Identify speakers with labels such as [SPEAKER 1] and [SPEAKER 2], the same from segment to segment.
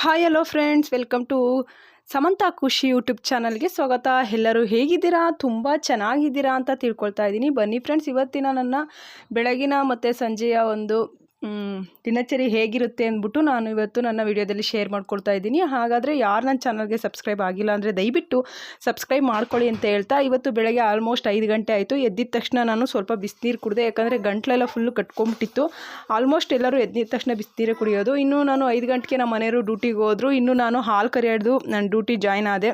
[SPEAKER 1] Hi hello friends welcome to Samantha Khushi YouTube ಚಾನಲ್ಗೆ ಸ್ವಾಗತ. ಎಲ್ಲರೂ ಹೇಗಿದ್ದೀರಾ? ತುಂಬ ಚೆನ್ನಾಗಿದ್ದೀರಾ ಅಂತ ತಿಳ್ಕೊಳ್ತಾ ಇದ್ದೀನಿ. ಬನ್ನಿ ಫ್ರೆಂಡ್ಸ್ ಇವತ್ತಿನ ನನ್ನ ಬೆಳಗಿನ ಮತ್ತು ಸಂಜೆಯ ಒಂದು ದಿನಚರಿ ಹೇಗಿರುತ್ತೆ ಅಂದ್ಬಿಟ್ಟು ನಾನು ಇವತ್ತು ನನ್ನ ವಿಡಿಯೋದಲ್ಲಿ ಶೇರ್ ಮಾಡ್ಕೊಳ್ತಾ ಇದ್ದೀನಿ. ಹಾಗಾದರೆ ಯಾರು ನನ್ನ ಚಾನಲ್ಗೆ ಸಬ್ಸ್ಕ್ರೈಬ್ ಆಗಿಲ್ಲ ಅಂದರೆ ದಯವಿಟ್ಟು ಸಬ್ಸ್ಕ್ರೈಬ್ ಮಾಡ್ಕೊಳ್ಳಿ ಅಂತ ಹೇಳ್ತಾ ಇವತ್ತು ಬೆಳಗ್ಗೆ ಆಲ್ಮೋಸ್ಟ್ ಐದು ಗಂಟೆ ಆಯಿತು. ಎದ್ದಿದ ತಕ್ಷಣ ನಾನು ಸ್ವಲ್ಪ ಬಿಸಿನೀರು ಕುಡಿದೆ, ಯಾಕಂದರೆ ಗಂಟ್ಲೆಲ್ಲ ಫುಲ್ಲು ಕಟ್ಕೊಂಬಿಟ್ಟಿತ್ತು ಆಲ್ಮೋಸ್ಟ್ ಎಲ್ಲರೂ ಎದ್ದಿದ ತಕ್ಷಣ ಬಿಸಿನೀರು ಕುಡಿಯೋದು. ಇನ್ನು ನಾನು ಐದು ಗಂಟೆಗೆ ನಮ್ಮ ಮನೆಯವರು ಡ್ಯೂಟಿಗೆ ಹೋದರು. ಇನ್ನು ನಾನು ಹಾಲು ಕರಿಯೋದು ನಾನು ಡ್ಯೂಟಿ ಜಾಯ್ನ್ ಆದೆ.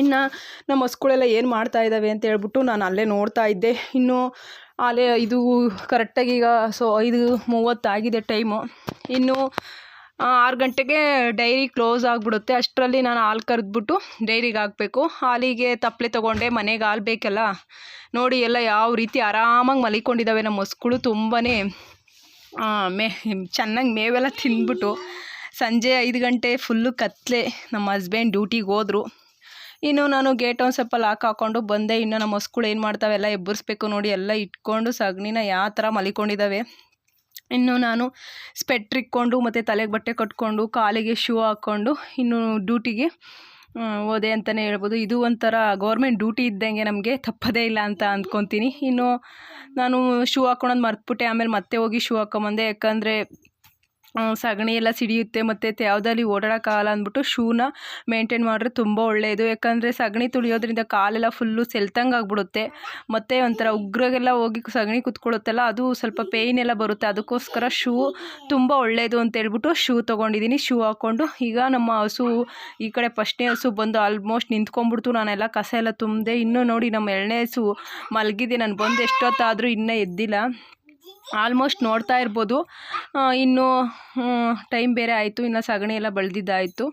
[SPEAKER 1] ಇನ್ನು ನಮ್ಮ ಹಸುಗಳೆಲ್ಲ ಏನು ಮಾಡ್ತಾ ಇದ್ದಾವೆ ಅಂತ ಹೇಳ್ಬಿಟ್ಟು ನಾನು ಅಲ್ಲೇ ನೋಡ್ತಾ ಇದ್ದೆ. ಇನ್ನು ಅಲ್ಲೇ ಇದು ಕರೆಕ್ಟಾಗಿ ಈಗ ಸೊ ಐದು ಮೂವತ್ತಾಗಿದೆ ಟೈಮು ಇನ್ನು ಆರು ಗಂಟೆಗೆ ಡೈರಿ ಕ್ಲೋಸ್ ಆಗಿಬಿಡುತ್ತೆ. ಅಷ್ಟರಲ್ಲಿ ನಾನು ಹಾಲು ಕರೆದ್ಬಿಟ್ಟು ಡೈರಿಗೆ ಹಾಕಬೇಕು. ಹಾಲಿಗೆ ತಪ್ಪಲೆ ತೊಗೊಂಡೆ, ಮನೆಗೆ ಹಾಲು ಬೇಕಲ್ಲ. ನೋಡಿ ಎಲ್ಲ ಯಾವ ರೀತಿ ಆರಾಮಾಗಿ ಮಲಿಕೊಂಡಿದ್ದಾವೆ ನಮ್ಮ ಹಸುಗಳು ತುಂಬಾ ಮೇ, ಚೆನ್ನಾಗಿ ಮೇವೆಲ್ಲ ತಿಂದ್ಬಿಟ್ಟು ಸಂಜೆ ಐದು ಗಂಟೆ ಫುಲ್ಲು ಕತ್ತಲೆ ನಮ್ಮ ಹಸ್ಬೆಂಡ್ ಡ್ಯೂಟಿಗೆ ಹೋದರು. ಇನ್ನು ನಾನು ಗೇಟ್ ಒಂದು ಸ್ವಲ್ಪ ಲಾಕ್ ಹಾಕೊಂಡು ಬಂದೆ. ಇನ್ನು ನಮ್ಮ ಹಸುಗಳು ಏನು ಮಾಡ್ತಾವೆ? ಎಲ್ಲ ಎಬ್ಬರಿಸ್ಬೇಕು ನೋಡಿ. ಎಲ್ಲ ಇಟ್ಕೊಂಡು ಸಗಣಿನ ಯಾವ ಥರ ಮಲಿಕೊಂಡಿದ್ದಾವೆ ಇನ್ನು ನಾನು ಸ್ಪೆಟ್ರ್ ಇಕ್ಕೊಂಡು ಮತ್ತು ತಲೆಗೆ ಬಟ್ಟೆ ಕಟ್ಕೊಂಡು ಕಾಲಿಗೆ ಶೂ ಹಾಕ್ಕೊಂಡು ಇನ್ನು ಡ್ಯೂಟಿಗೆ ಹೋದೆ ಅಂತಲೇ ಹೇಳ್ಬೋದು. ಇದು ಒಂಥರ ಗೌರ್ಮೆಂಟ್ ಡ್ಯೂಟಿ ಇದ್ದಂಗೆ ನಮಗೆ ತಪ್ಪದೇ ಇಲ್ಲ ಅಂತ ಅಂದ್ಕೊತೀನಿ ಇನ್ನು ನಾನು ಶೂ ಹಾಕ್ಕೊಳೋದು ಮರ್ತ್ಬಿಟ್ಟೆ. ಆಮೇಲೆ ಮತ್ತೆ ಹೋಗಿ ಶೂ ಹಾಕೊಂಬಂದೆ ಯಾಕಂದರೆ ಸಗಣಿ ಎಲ್ಲ ಸಿಡಿಯುತ್ತೆ ಮತ್ತು ಯಾವುದಲ್ಲಿ ಓಡಾಡೋಕ್ಕಾಗಲ್ಲ ಅಂದ್ಬಿಟ್ಟು ಶೂನ ಮೇಂಟೈನ್ ಮಾಡಿದ್ರೆ ತುಂಬ ಒಳ್ಳೆಯದು ಯಾಕಂದರೆ ಸಗಣಿ ತುಳಿಯೋದ್ರಿಂದ ಕಾಲೆಲ್ಲ ಫುಲ್ಲು ಸೆಲ್ತಂಗೆ ಆಗ್ಬಿಡುತ್ತೆ. ಮತ್ತು ಒಂಥರ ಉಗ್ರಗೆಲ್ಲ ಹೋಗಿ ಸಗಣಿ ಕುತ್ಕೊಳ್ಳುತ್ತಲ್ಲ ಅದು ಸ್ವಲ್ಪ ಪೇಯ್ನ್ ಎಲ್ಲ ಬರುತ್ತೆ. ಅದಕ್ಕೋಸ್ಕರ ಶೂ ತುಂಬ ಒಳ್ಳೆಯದು ಅಂತ ಹೇಳ್ಬಿಟ್ಟು ಶೂ ತೊಗೊಂಡಿದ್ದೀನಿ. ಶೂ ಹಾಕ್ಕೊಂಡು ಈಗ ನಮ್ಮ ಹಸು, ಈ ಕಡೆ ಫಸ್ಟ್ನೇ ಹಸು ಬಂದು ಆಲ್ಮೋಸ್ಟ್ ನಿಂತ್ಕೊಂಡ್ಬಿಡ್ತು. ನಾನೆಲ್ಲ ಕಸ ಎಲ್ಲ ತುಂಬಿದೆ, ಇನ್ನೂ ನೋಡಿ ನಮ್ಮ ಎರಡನೇ ಹಸು ಮಲಗಿದೆ. ನಾನು ಬಂದು ಎಷ್ಟೊತ್ತಾದರೂ ಇನ್ನೂ ಎದ್ದಿಲ್ಲ. ಆಲ್ಮೋಸ್ಟ್ ನೋಡ್ತಾ ಇರ್ಬೋದು. ಇನ್ನು ಟೈಮ್ ಬೇರೆ ಆಯಿತು. ಇನ್ನು ಸಗಣಿ ಎಲ್ಲ ಬಳ್ದಿದ್ದಾಯಿತು.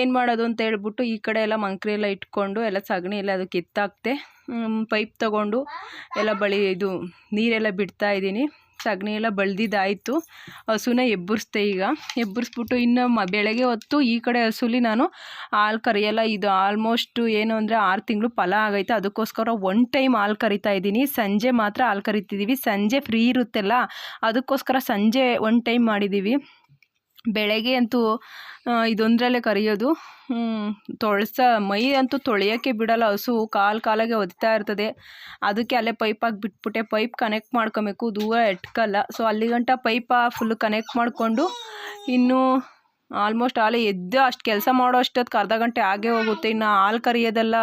[SPEAKER 1] ಏನು ಮಾಡೋದು ಅಂತ ಹೇಳ್ಬಿಟ್ಟು ಈ ಕಡೆ ಎಲ್ಲ ಮಂಕ್ರಿ ಎಲ್ಲ ಇಟ್ಕೊಂಡು ಎಲ್ಲ ಸಗಣಿ ಎಲ್ಲ ಅದಕ್ಕೆ ಎತ್ತಾಕ್ತೆ. ಪೈಪ್ ತಗೊಂಡು ಎಲ್ಲ ಬಳಿ ಇದು ನೀರೆಲ್ಲ ಬಿಡ್ತಾ ಇದ್ದೀನಿ. ಸಗಣಿ ಎಲ್ಲ ಬಳ್ದಿದ್ದಾಯಿತು. ಹಸುನ ಎಬ್ಬರಿಸ್ದೆ ಈಗ. ಎಬ್ಬರಿಸ್ಬಿಟ್ಟು ಇನ್ನು ಮ, ಬೆಳಗ್ಗೆ ಹೊತ್ತು ಈ ಕಡೆ ಹಸುಲಿ ನಾನು ಹಾಲು ಕರಿಯಲ್ಲ. ಇದು ಆಲ್ಮೋಸ್ಟು ಏನು ಅಂದರೆ ಆರು ತಿಂಗಳು ಫಲ ಆಗೈತೆ. ಅದಕ್ಕೋಸ್ಕರ ಒನ್ ಟೈಮ್ ಹಾಲು ಕರಿತಾ ಇದ್ದೀನಿ. ಸಂಜೆ ಮಾತ್ರ ಹಾಲು ಕರಿತಿದ್ದೀವಿ. ಸಂಜೆ ಫ್ರೀ ಇರುತ್ತಲ್ಲ, ಅದಕ್ಕೋಸ್ಕರ ಸಂಜೆ ಒನ್ ಟೈಮ್ ಮಾಡಿದ್ದೀವಿ. ಬೆಳಗ್ಗೆ ಅಂತೂ ಇದೊಂದರಲ್ಲೇ ಕರಿಯೋದು. ತೊಳ್ಸ, ಮೈ ಅಂತೂ ತೊಳೆಯೋಕ್ಕೆ ಬಿಡಲ್ಲ. ಹಸು ಕಾಲು ಕಾಲಾಗೆ ಒದಿತಾ ಇರ್ತದೆ. ಅದಕ್ಕೆ ಅಲ್ಲೇ ಪೈಪ್ ಹಾಕಿ ಬಿಟ್ಬಿಟ್ಟೆ. ಪೈಪ್ ಕನೆಕ್ಟ್ ಮಾಡ್ಕೊಬೇಕು. ದೂರ ಎಟ್ಕಲ್ಲ. ಸೊ ಅಲ್ಲಿ ಗಂಟ ಪೈಪ ಫುಲ್ ಕನೆಕ್ಟ್ ಮಾಡಿಕೊಂಡು, ಇನ್ನು ಆಲ್ಮೋಸ್ಟ್ ಹಾಲು ಎದ್ದು ಅಷ್ಟು ಕೆಲಸ ಮಾಡೋ ಅಷ್ಟೊತ್ತಿಗೆ ಅರ್ಧ ಗಂಟೆ ಆಗೇ ಹೋಗುತ್ತೆ. ಇನ್ನು ಹಾಲು ಕರಿಯೋದೆಲ್ಲ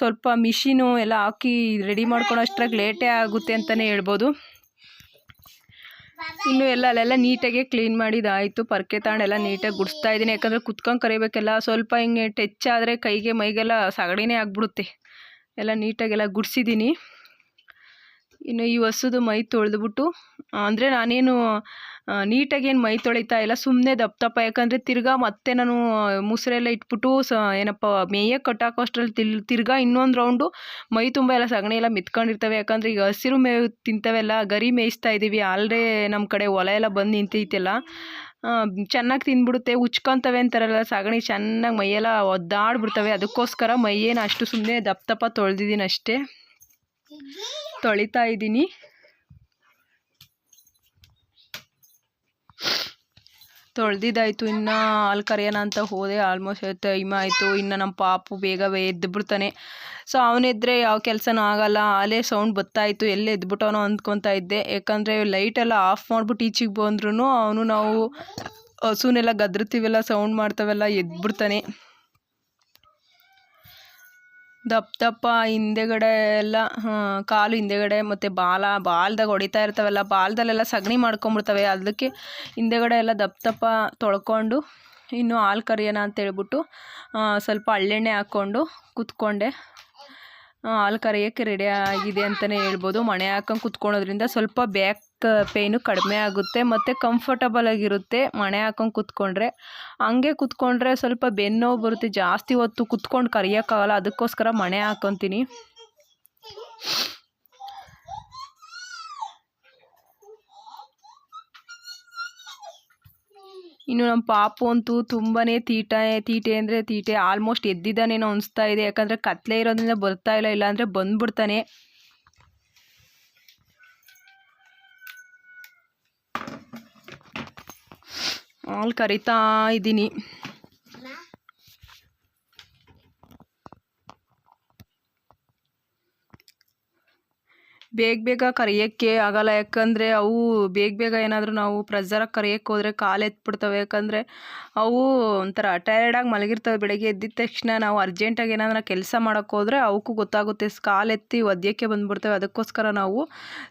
[SPEAKER 1] ಸ್ವಲ್ಪ ಮಿಷಿನು ಎಲ್ಲ ಹಾಕಿ ರೆಡಿ ಮಾಡ್ಕೊಳೋ ಅಷ್ಟ್ರಾಗ ಲೇಟೇ ಆಗುತ್ತೆ ಅಂತಲೇ ಹೇಳ್ಬೋದು. ಇನ್ನು ಎಲ್ಲ, ಅಲ್ಲೆಲ್ಲ ನೀಟಾಗಿ ಕ್ಲೀನ್ ಮಾಡಿದಾಯಿತು. ಪರ್ಕೆ ತಗೊಂಡೆಲ್ಲ ನೀಟಾಗಿ ಗುಡಿಸ್ತಾ ಇದ್ದೀನಿ. ಯಾಕಂದರೆ ಕುತ್ಕೊಂಡು ಕರಿಬೇಕೆಲ್ಲ ಸ್ವಲ್ಪ ಹಿಂಗೆ ಟಚ್ ಆದರೆ ಕೈಗೆ ಮೈಗೆಲ್ಲ ಸಗಣಿನೇ ಆಗಿಬಿಡುತ್ತೆ. ಎಲ್ಲ ನೀಟಾಗೆಲ್ಲ ಗುಡಿಸಿದ್ದೀನಿ. ಇನ್ನು ಈ ಹಸುದು ಮೈ ತೊಳೆದ್ಬಿಟ್ಟು ಅಂದರೆ ನಾನೇನು ನೀಟಾಗಿ ಏನು ಮೈ ತೊಳಿತಾ ಇಲ್ಲ ಸುಮ್ಮನೆ ದಪ್ಪ ಯಾಕಂದರೆ ತಿರ್ಗಾ ಮತ್ತೆ ನಾನು ಮುಸ್ರೆಲ್ಲ ಇಟ್ಬಿಟ್ಟು ಸ, ಏನಪ್ಪ ಮೇಯಕ್ಕೆ ಕಟ್ಟಾಕೋ ಅಷ್ಟ್ರಲ್ಲಿ ತಿಲ್ ತಿರ್ಗಾ ಇನ್ನೊಂದು ರೌಂಡು ಮೈ ತುಂಬ ಎಲ್ಲ ಸಗಣಿ ಎಲ್ಲ ಮಿತ್ಕೊಂಡಿರ್ತವೆ. ಯಾಕಂದರೆ ಈಗ ಹಸಿರು ಮೇವು ತಿಂತವೆಲ್ಲ, ಗರಿ ಮೇಯಿಸ್ತಾ ಇದ್ದೀವಿ ಆಲ್ರೆ ನಮ್ಮ ಕಡೆ ಹೊಲ ಎಲ್ಲ ಬಂದು ನಿಂತೈತೆಲ್ಲ. ಚೆನ್ನಾಗಿ ತಿಂದ್ಬಿಡುತ್ತೆ ಉಚ್ಕೊಂತವೆ ಅಂತಾರಲ್ಲ, ಸಗಣಿ ಚೆನ್ನಾಗಿ ಮೈಯೆಲ್ಲ ಒದ್ದಾಡ್ಬಿಡ್ತವೆ. ಅದಕ್ಕೋಸ್ಕರ ಮೈಯೇನು ಅಷ್ಟು ಸುಮ್ಮನೆ ದಪ್ಪ ದಪ್ಪ ತೊಳೆದಿದ್ದೀನಿ ಅಷ್ಟೇ ತೊಳಿತಾ ಇದ್ದೀನಿ. ತೊಳೆದಿದ್ದಾಯ್ತು, ಇನ್ನು ಹಾಲು ಕರೆಯೋಣ ಅಂತ ಹೋದೆ. ಆಲ್ಮೋಸ್ಟ್ ಟೈಮ್ ಆಯಿತು. ಇನ್ನು ನಮ್ಮ ಪಾಪು ಬೇಗ ಎದ್ದು ಬಿಡ್ತಾನೆ. ಸೊ ಅವನಿದ್ರೆ ಯಾವ ಕೆಲಸನೂ ಆಗೋಲ್ಲ. ಅಲ್ಲೇ ಸೌಂಡ್ ಬತ್ತಾಯಿತು. ಎಲ್ಲಿ ಎದ್ಬಿಟ್ಟವನೋ ಅಂದ್ಕೊತಾ ಇದ್ದೆ. ಯಾಕಂದರೆ ಲೈಟೆಲ್ಲ ಆಫ್ ಮಾಡ್ಬಿಟ್ಟು ಈಚೆಗೆ ಬಂದ್ರೂ ಅವನು ನಾವು ಹಸುನೆಲ್ಲ ಗದ್ರತೀವಲ್ಲ ಸೌಂಡ್ ಮಾಡ್ತಾವೆಲ್ಲ, ಎದ್ಬಿಡ್ತಾನೆ. ದಪ್ಪ ದಪ್ಪ ಹಿಂದೆಗಡೆ ಎಲ್ಲ ಕಾಲು ಹಿಂದೆಗಡೆ ಮತ್ತು ಬಾಲ, ಬಾಲ್ದಾಗ ಹೊಡಿತಾ ಇರ್ತಾವಲ್ಲ, ಬಾಲ್ದಲ್ಲೆಲ್ಲ ಸಗಣಿ ಮಾಡ್ಕೊಂಬಿಡ್ತವೆ. ಅದಕ್ಕೆ ಹಿಂದೆಗಡೆ ಎಲ್ಲ ದಪ್ಪ ದಪ್ಪ ತೊಳ್ಕೊಂಡು ಇನ್ನು ಹಾಲು ಕರಿಯೋಣ ಅಂತೇಳ್ಬಿಟ್ಟು ಸ್ವಲ್ಪ ಹಳ್ಳೆಣ್ಣೆ ಹಾಕ್ಕೊಂಡು ಕುತ್ಕೊಂಡೆ. ಹಾಲು ಕರಿಯೋಕ್ಕೆ ರೆಡಿ ಆಗಿದೆ ಅಂತಲೇ ಹೇಳ್ಬೋದು. ಮಣೆ ಹಾಕೊಂಡು ಕುತ್ಕೊಳ್ಳೋದ್ರಿಂದ ಸ್ವಲ್ಪ ಬ್ಯಾಕ್ ಪೇಯ್ನು ಕಡಿಮೆ ಆಗುತ್ತೆ, ಮತ್ತು ಕಂಫರ್ಟಬಲ್ ಆಗಿರುತ್ತೆ. ಮಣೆ ಹಾಕೊಂಡು ಕುತ್ಕೊಂಡ್ರೆ. ಹಂಗೆ ಕುತ್ಕೊಂಡ್ರೆ ಸ್ವಲ್ಪ ಬೆನ್ನೋ ಬರುತ್ತೆ, ಜಾಸ್ತಿ ಹೊತ್ತು ಕುತ್ಕೊಂಡು ಕರಿಯೋಕ್ಕಾಗಲ್ಲ, ಅದಕ್ಕೋಸ್ಕರ ಮಣೆ ಹಾಕೊತೀನಿ. ಇನ್ನು ನಮ್ಮ ಪಾಪು ಅಂತೂ ತುಂಬಾ ತೀಟ, ತೀಟೆ ಅಂದರೆ ತೀಟೆ ಆಲ್ಮೋಸ್ಟ್ ಎದ್ದಿದ್ದಾನೇನೋ ಅನಿಸ್ತಾ ಇದೆ. ಯಾಕಂದರೆ ಕತ್ಲೆ ಇರೋದ್ರಿಂದ ಬರ್ತಾ ಇಲ್ಲ, ಇಲ್ಲಾಂದರೆ ಬಂದ್ಬಿಡ್ತಾನೆ. ಹಾಲು ಕರಿತಾ ಇದ್ದೀನಿ. ಬೇಗ ಬೇಗ ಕರಿಯೋಕ್ಕೆ ಆಗಲ್ಲ. ಯಾಕಂದರೆ ಅವು ಬೇಗ ಬೇಗ ಏನಾದರೂ ನಾವು ಪ್ರೆಸ್ಸರಾಗಿ ಕರಿಯೋಕ್ಕೆ ಹೋದರೆ ಕಾಲು ಎತ್ಬಿಡ್ತವೆ. ಯಾಕಂದರೆ ಅವು ಒಂಥರ ಟಯರ್ಡಾಗಿ ಮಲಗಿರ್ತವೆ. ಬೆಳಗ್ಗೆ ಎದ್ದಿದ ತಕ್ಷಣ ನಾವು ಅರ್ಜೆಂಟಾಗಿ ಏನಾದರೂ ಕೆಲಸ ಮಾಡೋಕ್ಕೆ ಹೋದರೆ ಅವಕ್ಕೂ ಗೊತ್ತಾಗುತ್ತೆ. ಕಾಲು ಎತ್ತಿ ಒದ್ಯಕ್ಕೆ ಬಂದ್ಬಿಡ್ತವೆ. ಅದಕ್ಕೋಸ್ಕರ ನಾವು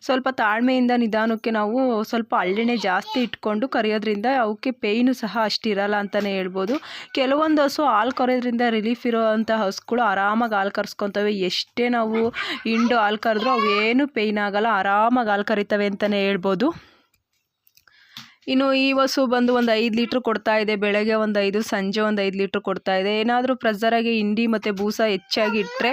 [SPEAKER 1] ಸ್ವಲ್ಪ ತಾಳ್ಮೆಯಿಂದ ನಿಧಾನಕ್ಕೆ ನಾವು ಸ್ವಲ್ಪ ಹಳ್ಳೆಣ್ಣೆ ಜಾಸ್ತಿ ಇಟ್ಕೊಂಡು ಕರೆಯೋದ್ರಿಂದ ಅವಕ್ಕೆ ಪೇಯ್ನು ಸಹ ಅಷ್ಟಿರಲ್ಲ ಅಂತಲೇ ಹೇಳ್ಬೋದು. ಕೆಲವೊಂದು ಹಸು ಹಾಲು ಕರೆಯೋದ್ರಿಂದ ರಿಲೀಫ್ ಇರೋ ಅಂಥ ಹಸುಗಳು ಆರಾಮಾಗಿ ಹಾಲು ಕರ್ಸ್ಕೊತವೆ. ಎಷ್ಟೇ ನಾವು ಹಿಂಡು ಹಾಲು ಕರೆದ್ರೂ ಅವೇನು ಪೇಯ್ನ್ ಆಗಲ್ಲ ಆರಾಮಾಗಿ ಹಾಲು ಕರಿತವೆ ಅಂತಲೇ ಹೇಳ್ಬೋದು. ಇನ್ನು ಈ ಹಸು ಬಂದು ಒಂದು ಐದು ಲೀಟ್ರ್ ಕೊಡ್ತಾ ಇದೆ, ಬೆಳಗ್ಗೆ ಒಂದು ಐದು, ಸಂಜೆ ಒಂದು ಐದು ಲೀಟ್ರ್ ಕೊಡ್ತಾ ಇದೆ. ಏನಾದರೂ ಪ್ರೆಸರಾಗಿ ಹಿಂಡಿ ಮತ್ತು ಬೂಸ ಹೆಚ್ಚಾಗಿ ಇಟ್ಟರೆ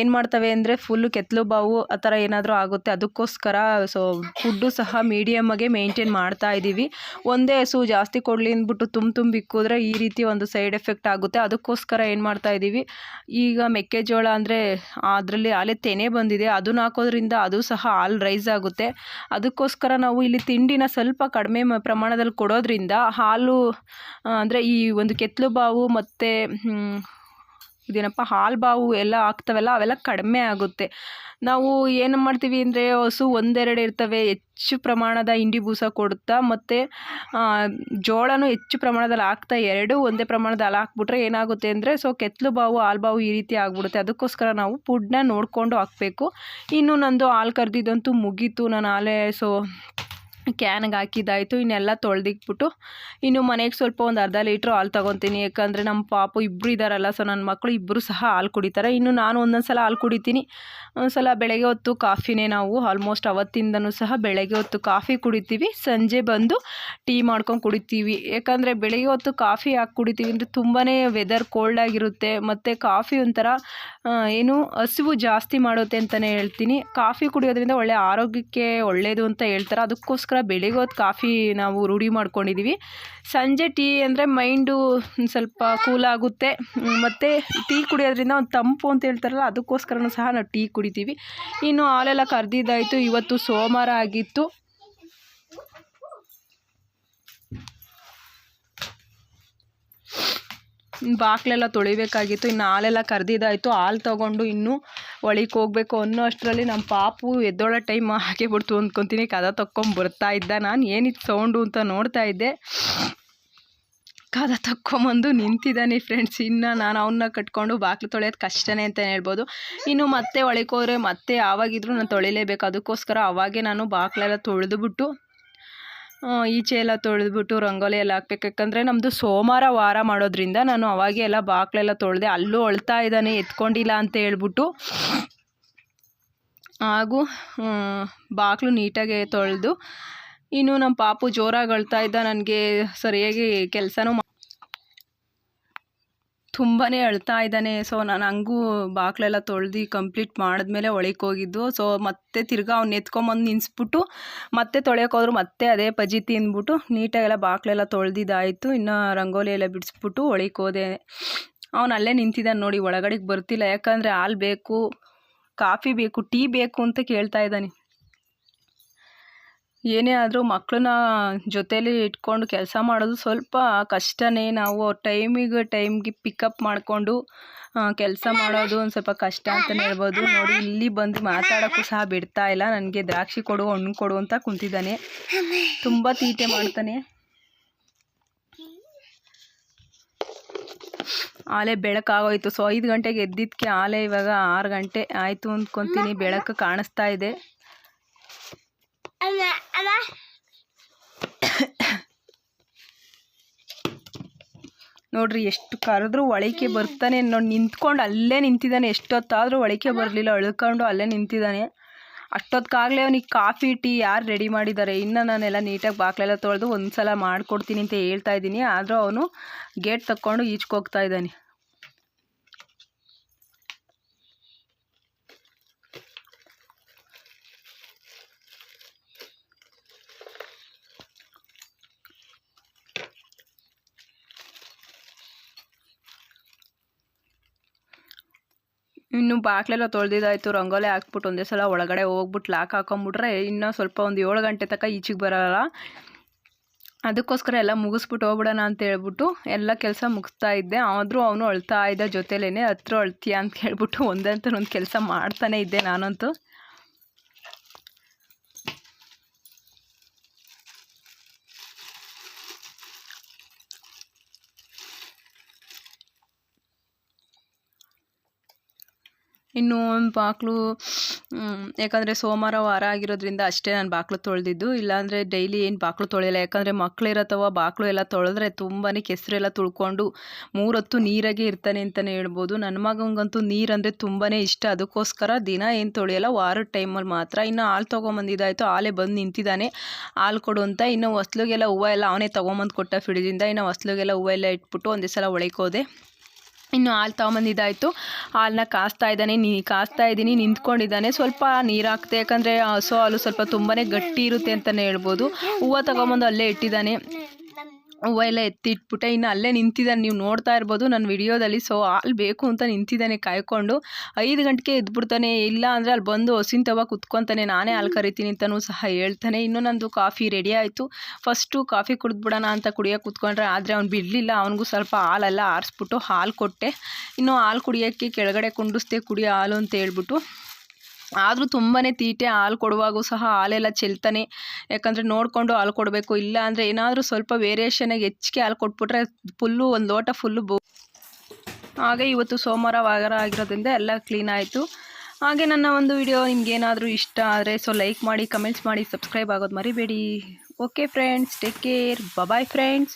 [SPEAKER 1] ಏನು ಮಾಡ್ತವೆ ಅಂದರೆ ಫುಲ್ಲು ಕೆತ್ತಲು ಬಾವು ಆ ಥರ ಏನಾದರೂ ಆಗುತ್ತೆ. ಅದಕ್ಕೋಸ್ಕರ ಸೊ ಫುಡ್ಡು ಸಹ ಮೀಡಿಯಮ್ಮಾಗೆ ಮೇಂಟೈನ್ ಮಾಡ್ತಾ ಇದ್ದೀವಿ ಒಂದೇ ಹಸು ಜಾಸ್ತಿ ಕೊಡಲಿ ಅಂದ್ಬಿಟ್ಟು ತುಂಬ ತುಂಬ ಇಕ್ಕಿದ್ರೆ ಈ ರೀತಿ ಒಂದು ಸೈಡ್ ಎಫೆಕ್ಟ್ ಆಗುತ್ತೆ. ಅದಕ್ಕೋಸ್ಕರ ಏನು ಮಾಡ್ತಾ ಇದ್ದೀವಿ ಈಗ ಮೆಕ್ಕೆಜೋಳ ಅಂದರೆ ಅದರಲ್ಲಿ ಆಲೆ ತೆನೆ ಬಂದಿದೆ. ಅದನ್ನ ಹಾಕೋದ್ರಿಂದ ಅದು ಸಹ ಹಾಲು ರೈಸ್ ಆಗುತ್ತೆ. ಅದಕ್ಕೋಸ್ಕರ ನಾವು ಇಲ್ಲಿ ತಿಂಡಿನ ಸ್ವಲ್ಪ ಕಡಿಮೆ ಮ ಪ್ರಮಾಣದಲ್ಲಿ ಕೊಡೋದ್ರಿಂದ ಹಾಲು ಅಂದರೆ ಈ ಒಂದು ಕೆತ್ತಲು ಬಾವು ಮತ್ತು ಇದೇನಪ್ಪ, ಹಾಲು ಬಾವು ಎಲ್ಲ ಆಗ್ತವಲ್ಲ, ಅವೆಲ್ಲ ಕಡಿಮೆ ಆಗುತ್ತೆ. ನಾವು ಏನು ಮಾಡ್ತೀವಿ ಅಂದರೆ ಹಸು ಒಂದೆರಡು ಇರ್ತವೆ, ಹೆಚ್ಚು ಪ್ರಮಾಣದ ಹಿಂಡಿ ಬೂಸ ಕೊಡುತ್ತಾ ಮತ್ತು ಜೋಳನೂ ಹೆಚ್ಚು ಪ್ರಮಾಣದಲ್ಲಿ ಹಾಕ್ತಾ ಎರಡು ಒಂದೇ ಪ್ರಮಾಣದಲ್ಲಿ ಹಾಕ್ಬಿಟ್ರೆ ಏನಾಗುತ್ತೆ ಅಂದರೆ ಸೊ ಕೆತ್ತಲು ಬಾವು, ಹಾಲು ಬಾವು ಈ ರೀತಿ ಆಗ್ಬಿಡುತ್ತೆ. ಅದಕ್ಕೋಸ್ಕರ ನಾವು ಫುಡ್ನ ನೋಡಿಕೊಂಡು ಹಾಕಬೇಕು. ಇನ್ನು ನಂದು ಹಾಲು ಕರೆದಿದ್ದಂತೂ ಮುಗೀತು. ನಾನು ಹಾಲೇ ಸೊ ಕ್ಯಾನ್ಗೆ ಹಾಕಿದ್ದಾಯಿತು, ಇನ್ನೆಲ್ಲ ತೊಳೆದಿಕ್ಬಿಟ್ಟು ಇನ್ನು ಮನೆಗೆ ಸ್ವಲ್ಪ ಒಂದು ಅರ್ಧ ಲೀಟ್ರ್ ಹಾಲು ತೊಗೊತೀನಿ. ಯಾಕಂದರೆ ನಮ್ಮ ಪಾಪು ಇಬ್ಬರು ಇದ್ದಾರಲ್ಲ ಸೊ ನನ್ನ ಮಕ್ಕಳು ಇಬ್ಬರು ಸಹ ಹಾಲು ಕುಡಿತಾರೆ. ಇನ್ನು ನಾನು ಒಂದೊಂದು ಸಲ ಹಾಲು ಕುಡಿತೀನಿ. ಒಂದು ಸಲ ಬೆಳಗ್ಗೆ ಹೊತ್ತು ಕಾಫಿನೇ ನಾವು ಆಲ್ಮೋಸ್ಟ್ ಅವತ್ತಿಂದನೂ ಸಹ ಬೆಳಗ್ಗೆ ಹೊತ್ತು ಕಾಫಿ ಕುಡಿತೀವಿ. ಸಂಜೆ ಬಂದು ಟೀ ಮಾಡ್ಕೊಂಡು ಕುಡಿತೀವಿ. ಯಾಕಂದರೆ ಬೆಳಗ್ಗೆ ಹೊತ್ತು ಕಾಫಿ ಹಾಕಿ ಕುಡಿತೀವಿ ಅಂದರೆ ತುಂಬಾ ವೆದರ್ ಕೋಲ್ಡ್ ಆಗಿರುತ್ತೆ. ಮತ್ತು ಕಾಫಿ ಒಂಥರ ಏನು ಹಸಿವು ಜಾಸ್ತಿ ಮಾಡುತ್ತೆ ಅಂತಲೇ ಹೇಳ್ತೀನಿ. ಕಾಫಿ ಕುಡಿಯೋದ್ರಿಂದ ಒಳ್ಳೆ ಆರೋಗ್ಯಕ್ಕೆ ಒಳ್ಳೆಯದು ಅಂತ ಹೇಳ್ತಾರೆ. ಅದಕ್ಕೋಸ್ಕರ ಬೆಳಿಗ್ಗೆ ಹೊತ್ತು ಕಾಫಿ ನಾವು ರೂಢಿ ಮಾಡ್ಕೊಂಡಿದ್ದೀವಿ ಸಂಜೆ ಟೀ ಅಂದರೆ ಮೈಂಡು ಸ್ವಲ್ಪ ಕೂಲ್ ಆಗುತ್ತೆ. ಮತ್ತು ಟೀ ಕುಡಿಯೋದ್ರಿಂದ ಒಂದು ತಂಪು ಅಂತ ಹೇಳ್ತಾರಲ್ಲ, ಅದಕ್ಕೋಸ್ಕರನೂ ಸಹ ನಾವು ಟೀ ಕುಡಿತೀವಿ. ಇನ್ನು ಹಾಲೆಲ್ಲ ಕರೆದಿದ್ದಾಯಿತು. ಇವತ್ತು ಸೋಮವಾರ ಆಗಿತ್ತು. ಬಾಕ್ಲೆಲ್ಲ ತೊಳಿಬೇಕಾಗಿತ್ತು, ಇನ್ನು ಹಾಲೆಲ್ಲ ಕರೆದಿದ್ದಾಯಿತು, ಹಾಲು ತೊಗೊಂಡು ಇನ್ನೂ ಒಳಗೆ ಹೋಗ್ಬೇಕು ಅನ್ನೋ ಅಷ್ಟರಲ್ಲಿ ನಮ್ಮ ಪಾಪು ಎದ್ದೋಳೋ ಟೈಮ್ ಹಾಗೆ ಬಿಡ್ತು ಅಂದ್ಕೊತೀನಿ ಕದ ತಕ್ಕೊಂಡು ಬರ್ತಾ ಇದ್ದ ನಾನು ಏನಿತ್ತು ಸೌಂಡು ಅಂತ ನೋಡ್ತಾ ಇದ್ದೆ. ಕದ ತಕ್ಕೊಂಬಂದು ನಿಂತಿದ್ದಾನೆ ಫ್ರೆಂಡ್ಸ್ ಇನ್ನು ನಾನು ಅವನ್ನ ಕಟ್ಕೊಂಡು ಬಾಗಿಲು ತೊಳೆಯೋದು ಕಷ್ಟನೇ ಅಂತ ಹೇಳ್ಬೋದು. ಇನ್ನು ಮತ್ತೆ ಒಳಗೆ ಹೋದರೆ ಮತ್ತೆ ಯಾವಾಗಿದ್ರೂ ನಾನು ತೊಳಿಲೇಬೇಕು, ಅದಕ್ಕೋಸ್ಕರ ಅವಾಗೆ ನಾನು ಬಾಗಿಲೆಲ್ಲ ತೊಳೆದುಬಿಟ್ಟು ಈಚೆ ಎಲ್ಲ ತೊಳೆದ್ಬಿಟ್ಟು ರಂಗೋಲಿ ಎಲ್ಲ ಹಾಕ್ಬೇಕು. ಯಾಕಂದರೆ ನಮ್ಮದು ಸೋಮವಾರ ವಾರ ಮಾಡೋದ್ರಿಂದ ನಾನು ಅವಾಗೆ ಎಲ್ಲ ಬಾಕ್ಲೆಲ್ಲ ತೊಳೆದೆ ಅಲ್ಲೂ ಅಳ್ತಾ ಇದ್ದಾನೆ, ಎತ್ಕೊಂಡಿಲ್ಲ ಅಂತ ಹೇಳ್ಬಿಟ್ಟು. ಹಾಗೂ ಬಾಕ್ಲು ನೀಟಾಗಿ ತೊಳೆದು. ಇನ್ನು ನಮ್ಮ ಪಾಪು ಜೋರಾಗಿ ಅಳ್ತಾ ಇದ್ದ, ನನಗೆ ಸರಿಯಾಗಿ ಕೆಲಸನೂ ತುಂಬಾ ಅಳ್ತಾ ಇದ್ದಾನೆ. ಸೊ ನಾನು ಹಂಗೂ ಬಾಗಿಲೆಲ್ಲ ತೊಳ್ದು ಕಂಪ್ಲೀಟ್ ಮಾಡಿದ್ಮೇಲೆ ಒಳಗೆ ಸೊ ಮತ್ತೆ ತಿರ್ಗಾ ಅವ್ನು ಎತ್ಕೊಂಬಂದು ನಿನ್ಸ್ಬಿಟ್ಟು ಮತ್ತೆ ತೊಳೆಯೋಕೋದ್ರು ಮತ್ತೆ ಅದೇ ಪಜಿ ತಿಂದ್ಬಿಟ್ಟು, ನೀಟಾಗೆಲ್ಲ ಬಾಗಿಲೆಲ್ಲ ತೊಳೆದಿದ್ದಾಯಿತು. ಇನ್ನು ರಂಗೋಲಿ ಎಲ್ಲ ಬಿಡಿಸ್ಬಿಟ್ಟು ಒಳಗೆ ಹೋದೆ ಅವನು ಅಲ್ಲೇ ನಿಂತಿದ್ದಾನೆ ನೋಡಿ, ಒಳಗಡೆಗೆ ಬರ್ತಿಲ್ಲ. ಯಾಕಂದರೆ ಹಾಲು ಬೇಕು, ಕಾಫಿ ಬೇಕು, ಟೀ ಬೇಕು ಅಂತ ಕೇಳ್ತಾ ಇದ್ದಾನೆ. ಏನೇ ಆದರೂ ಮಕ್ಕಳನ್ನ ಜೊತೇಲಿ ಇಟ್ಕೊಂಡು ಕೆಲಸ ಮಾಡೋದು ಸ್ವಲ್ಪ ಕಷ್ಟನೇ. ನಾವು ಟೈಮಿಗೆ ಟೈಮ್ಗೆ ಪಿಕಪ್ ಮಾಡಿಕೊಂಡು ಕೆಲಸ ಮಾಡೋದು ಒಂದು ಸ್ವಲ್ಪ ಕಷ್ಟ ಅಂತಲೇ ಹೇಳ್ಬೋದು. ನೋಡಿ, ಇಲ್ಲಿ ಬಂದು ಮಾತಾಡೋಕ್ಕೂ ಸಹ ಬಿಡ್ತಾ ಇಲ್ಲ. ನನಗೆ ದ್ರಾಕ್ಷಿ ಕೊಡು, ಹಣ್ಣು ಕೊಡು ಅಂತ ಕುಂತಿದ್ದಾನೆ. ತುಂಬ ತೀಟೆ ಮಾಡ್ತಾನೆ. ಆಲೆ ಬೆಳಕಾಗೋಯ್ತು. ಸೊ, ಐದು ಗಂಟೆಗೆ ಎದ್ದಿದ್ದಕ್ಕೆ ಆಲೆ ಇವಾಗ ಆರು ಗಂಟೆ ಆಯಿತು ಅಂದ್ಕೊತೀನಿ. ಬೆಳಕು ಕಾಣಿಸ್ತಾ ಇದೆ. ನೋಡ್ರಿ, ಎಷ್ಟು ಕರೆದ್ರೂ ಒಳಕೆ ಬರ್ತಾನೆ. ನೋಡಿ ನಿಂತ್ಕೊಂಡು ಅಲ್ಲೇ ನಿಂತಿದ್ದಾನೆ. ಎಷ್ಟೊತ್ತಾದರೂ ಒಳಕೆ ಬರಲಿಲ್ಲ. ಅಳ್ಕೊಂಡು ಅಲ್ಲೇ ನಿಂತಿದ್ದಾನೆ. ಅಷ್ಟೊತ್ತಿಗಾಗಲೇ ಅವನಿಗೆ ಕಾಫಿ, ಟೀ ಯಾರು ರೆಡಿ ಮಾಡಿದ್ದಾರೆ? ಇನ್ನು ನಾನೆಲ್ಲ ನೀಟಾಗಿ ಬಾಕ್ಲೆಲ್ಲ ತೊಳೆದು ಒಂದು ಸಲ ಮಾಡಿಕೊಡ್ತೀನಿ ಅಂತ ಹೇಳ್ತಾ ಇದ್ದೀನಿ. ಆದರೂ ಅವನು ಗೇಟ್ ತಕ್ಕೊಂಡು ಈಚ್ಕೋಗ್ತಾ ಇದ್ದಾನೆ. ಇನ್ನು ಬಾಗಿಲೆಲ್ಲ ತೊಳೆದಿದ್ದಾಯ್ತು ರಂಗೋಲೆ ಹಾಕ್ಬಿಟ್ಟು ಒಂದೇ ಸಲ ಒಳಗಡೆ ಹೋಗ್ಬಿಟ್ಟು ಲಾಕ್ ಹಾಕೊಂಬಿಟ್ರೆ ಇನ್ನೂ ಸ್ವಲ್ಪ ಒಂದು ಏಳು ಗಂಟೆ ತನಕ ಈಚೆಗೆ ಬರೋಲ್ಲ. ಅದಕ್ಕೋಸ್ಕರ ಎಲ್ಲ ಮುಗಿಸ್ಬಿಟ್ಟು ಹೋಗ್ಬಿಡೋಣ ಅಂತ ಹೇಳ್ಬಿಟ್ಟು ಎಲ್ಲ ಕೆಲಸ ಮುಗಿಸ್ತಾ ಇದ್ದೆ. ಆದರೂ ಅವನು ಅಳ್ತಾ ಇದ್ದ ಜೊತೆಲೇ ಹತ್ರ ಅಳ್ತೀಯ ಅಂತ ಹೇಳ್ಬಿಟ್ಟು ಒಂದಂತ ಒಂದು ಕೆಲಸ ಮಾಡ್ತಾನೆ ಇದ್ದೆ ನಾನಂತೂ. ಇನ್ನು ಬಾಗಿಲು ಯಾಕಂದರೆ ಸೋಮವಾರ ವಾರ ಆಗಿರೋದ್ರಿಂದ ಅಷ್ಟೇ ನಾನು ಬಾಗಿಲು ತೊಳೆದಿದ್ದು. ಇಲ್ಲಾಂದರೆ ಡೈಲಿ ಏನು ಬಾಗಿಲು ತೊಳೆಯಲ್ಲ. ಯಾಕಂದರೆ ಮಕ್ಕಳಿರತ್ತವ ಬಾಗಿಲು ಎಲ್ಲ ತೊಳೆದ್ರೆ ತುಂಬಾ ಕೆಸರೆಲ್ಲ ತುಳ್ಕೊಂಡು ಮೂರೊತ್ತು ನೀರಾಗೆ ಇರ್ತಾನೆ ಅಂತಲೇ ಹೇಳ್ಬೋದು. ನನ್ನ ಮಗಂಗಂತೂ ನೀರಂದರೆ ತುಂಬಾ ಇಷ್ಟ. ಅದಕ್ಕೋಸ್ಕರ ದಿನ ಏನು ತೊಳೆಯಲ್ಲ, ವಾರದ ಟೈಮಲ್ಲಿ ಮಾತ್ರ. ಇನ್ನು ಹಾಲು ತೊಗೊಂಬಂದಿದ್ದಾಯಿತು. ಹಾಲೇ ಬಂದು ನಿಂತಿದ್ದಾನೆ. ಹಾಲು ಕೊಡು ಅಂತ ಇನ್ನು ಹೊಸ್ಲಿಗೆಲ್ಲ ಹೂವು ಎಲ್ಲ ಅವನೇ ತೊಗೊಂಬಂದು ಕೊಟ್ಟ ಫಿಡಿದಿಂದ ಇನ್ನು ಹೊಸ್ಲಿಗೆಲ್ಲ ಹೂವು ಎಲ್ಲ ಇಟ್ಬಿಟ್ಟು ಒಂದೇ ಸಲ ಒಳಕೋದೆ ಇನ್ನು ಹಾಲು ತೊಗೊಂಬಂದಿದ್ದಾಯಿತು. ಹಾಲನ್ನ ಕಾಸ್ತಾ ಇದ್ದಾನೆ, ನೀ ಕಾಸ್ತಾ ಇದ್ದೀನಿ, ನಿಂತ್ಕೊಂಡಿದ್ದಾನೆ. ಸ್ವಲ್ಪ ನೀರು ಹಾಕ್ತೆ ಯಾಕಂದರೆ ಹಸು ಹಾಲು ಸ್ವಲ್ಪ ತುಂಬಾ ಗಟ್ಟಿ ಇರುತ್ತೆ ಅಂತಲೇ ಹೇಳ್ಬೋದು. ಹೂವು ತೊಗೊಂಬಂದು ಅಲ್ಲೇ ಇಟ್ಟಿದ್ದಾನೆ. ಹೂವು ಎಲ್ಲ ಎತ್ತಿಟ್ಬಿಟ್ಟೆ, ಇನ್ನು ಅಲ್ಲೇ ನಿಂತಿದ್ದಾನೆ, ನೀವು ನೋಡ್ತಾ ಇರ್ಬೋದು ನನ್ನ ವಿಡಿಯೋದಲ್ಲಿ ಸೊ ಹಾಲು ಬೇಕು ಅಂತ ನಿಂತಿದ್ದಾನೆ ಕಾಯ್ಕೊಂಡು. ಐದು ಗಂಟೆಗೆ ಎದ್ಬಿಡ್ತಾನೆ, ಇಲ್ಲ ಅಂದರೆ ಅಲ್ಲಿ ಬಂದು ಹಸಿನ ತವ ಕುತ್ಕೊತಾನೆ, ನಾನೇ ಹಾಲು ಕರಿತೀನಿ ಅಂತಲೂ ಸಹ ಹೇಳ್ತಾನೆ. ಇನ್ನು ನಂದು ಕಾಫಿ ರೆಡಿ ಆಯಿತು. ಫಸ್ಟು ಕಾಫಿ ಕುಡಿದ್ಬಿಡೋಣ ಅಂತ ಕುಡಿಯೋಕೆ ಕುತ್ಕೊಂಡ್ರೆ, ಆದರೆ ಅವ್ನು ಬಿಡಲಿಲ್ಲ, ಅವನಿಗೂ ಸ್ವಲ್ಪ ಹಾಲೆಲ್ಲ ಆರಿಸ್ಬಿಟ್ಟು ಹಾಲು ಕೊಟ್ಟೆ. ಇನ್ನು ಹಾಲು ಕುಡಿಯೋಕ್ಕೆ ಕೆಳಗಡೆ ಕುಂಡಿಸ್ದೆ ಕುಡಿಯೋ ಹಾಲು ಅಂತ ಹೇಳ್ಬಿಟ್ಟು. ಆದರೂ ತುಂಬಾ ತೀಟೆ ಹಾಲು ಕೊಡುವಾಗೂ ಸಹ ಹಾಲೆಲ್ಲ ಚೆಲ್ತಾನೆ. ಯಾಕಂದರೆ ನೋಡಿಕೊಂಡು ಹಾಲು ಕೊಡಬೇಕು, ಇಲ್ಲ ಅಂದರೆ ಏನಾದರೂ ಸ್ವಲ್ಪ ವೇರಿಯೇಷನಾಗಿ ಹೆಚ್ಚಿಗೆ ಹಾಲು ಕೊಟ್ಬಿಟ್ರೆ ಫುಲ್ಲು ಒಂದು ಲೋಟ ಫುಲ್ಲು ಬೋ ಹಾಗೆ ಇವತ್ತು ಸೋಮವಾರ, ವಾರ ಆಗಿರೋದ್ರಿಂದ ಎಲ್ಲ ಕ್ಲೀನ್ ಆಯಿತು. ಹಾಗೆ ನನ್ನ ಒಂದು ವಿಡಿಯೋ ನಿಮಗೇನಾದರೂ ಇಷ್ಟ ಆದರೆ ಸೊ ಲೈಕ್ ಮಾಡಿ ಕಮೆಂಟ್ಸ್ ಮಾಡಿ ಸಬ್ಸ್ಕ್ರೈಬ್ ಆಗೋದು ಮರಿಬೇಡಿ. Okay friends take care bye friends